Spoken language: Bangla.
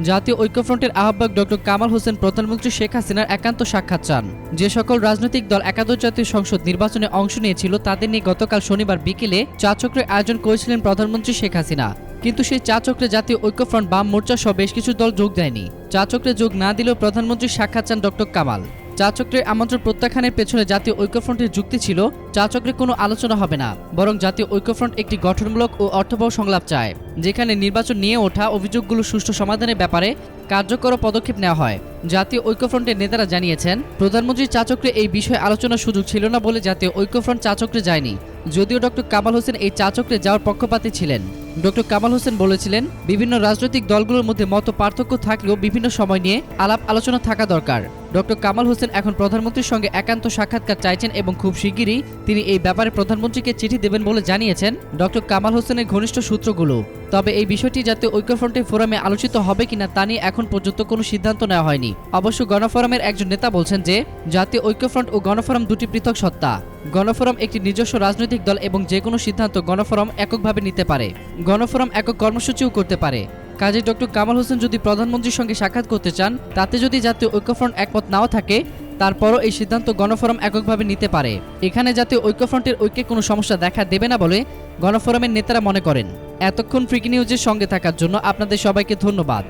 জাতীয় ঐক্যফ্রন্টের আহ্বায়ক ডক্টর কামাল হোসেন প্রধানমন্ত্রী শেখ হাসিনার একান্ত সাক্ষাৎ চান। যে সকল রাজনৈতিক দল একাদশ জাতীয় সংসদ নির্বাচনে অংশ নিয়েছিল, তাদের নিয়ে গতকাল শনিবার বিকেলে চা চক্রের আয়োজন করেছিলেন প্রধানমন্ত্রী শেখ হাসিনা। কিন্তু সেই চা চক্রে জাতীয় ঐক্যফ্রন্ট বাম মোর্চা সহ বেশ কিছু দল যোগ দেয়নি। চা চক্রে যোগ না দিলেও প্রধানমন্ত্রী সাক্ষাৎ চান ডক্টর কামাল। চা চক্রের আমন্ত্রণ প্রত্যাখ্যানের পেছনে জাতীয় ঐক্যফ্রন্টের যুক্তি ছিল চা চক্রে কোনো আলোচনা হবে না, বরং জাতীয় ঐক্যফ্রন্ট একটি গঠনমূলক ও অর্থবহ সংলাপ চায়, যেখানে নির্বাচন নিয়ে ওঠা অভিযোগগুলো সুষ্ঠু সমাধানের ব্যাপারে কার্যকর পদক্ষেপ নেওয়া হয়। জাতীয় ঐক্যফ্রন্টের নেতারা জানিয়েছেন প্রধানমন্ত্রী চাচক্রে এই বিষয়ে আলোচনার সুযোগ ছিল না বলে জাতীয় ঐক্যফ্রন্ট চাচক্রে যায়নি। যদিও ডক্টর কামাল হোসেন এই চাচক্রে যাওয়ার পক্ষপাতী ছিলেন। ডক্টর কামাল হোসেন বলেছিলেন, বিভিন্ন রাজনৈতিক দলগুলোর মধ্যে মত পার্থক্য থাকলেও বিভিন্ন সময় নিয়ে আলাপ আলোচনা থাকা দরকার। ডক্টর কামাল হোসেন এখন প্রধানমন্ত্রীর সঙ্গে একান্ত সাক্ষাৎকার চাইছেন এবং খুব শিগগিরই তিনি এই ব্যাপারে প্রধানমন্ত্রীকে চিঠি দেবেন বলে জানিয়েছেন ডক্টর কামাল হোসেনের ঘনিষ্ঠ সূত্রগুলো। তবে এই বিষয়টি জাতীয় ঐক্যফ্রন্টের ফোরামে আলোচিত হবে কিনা তা নিয়ে এখন পর্যন্ত কোনো সিদ্ধান্ত নেওয়া হয়নি। অবশ্য গণফোরামের একজন নেতা বলছেন যে জাতীয় ঐক্যফ্রন্ট ও গণফোরাম দুটি পৃথক সত্তা, গণফোরাম একটি নিজস্ব রাজনৈতিক দল এবং যে কোনো সিদ্ধান্ত গণফোরাম এককভাবে নিতে পারে। গণফোরাম একক কর্মসূচিও করতে পারে। কাজে ডক্টর কামাল হোসেন যদি প্রধানমন্ত্রীর সঙ্গে সাক্ষাৎ করতে চান, তাতে যদি জাতীয় ঐক্যফ্রন্ট একমত নাও থাকে, তারপরও এই সিদ্ধান্ত গণফোরাম এককভাবে নিতে পারে। এখানে জাতীয় ঐক্যফ্রন্টের ঐক্যে কোনো সমস্যা দেখা দেবে না বলে গণফোরামের নেতারা মনে করেন। এতক্ষণ ফ্রিকি নিউজের সঙ্গে থাকার জন্য আপনাদের সবাইকে ধন্যবাদ।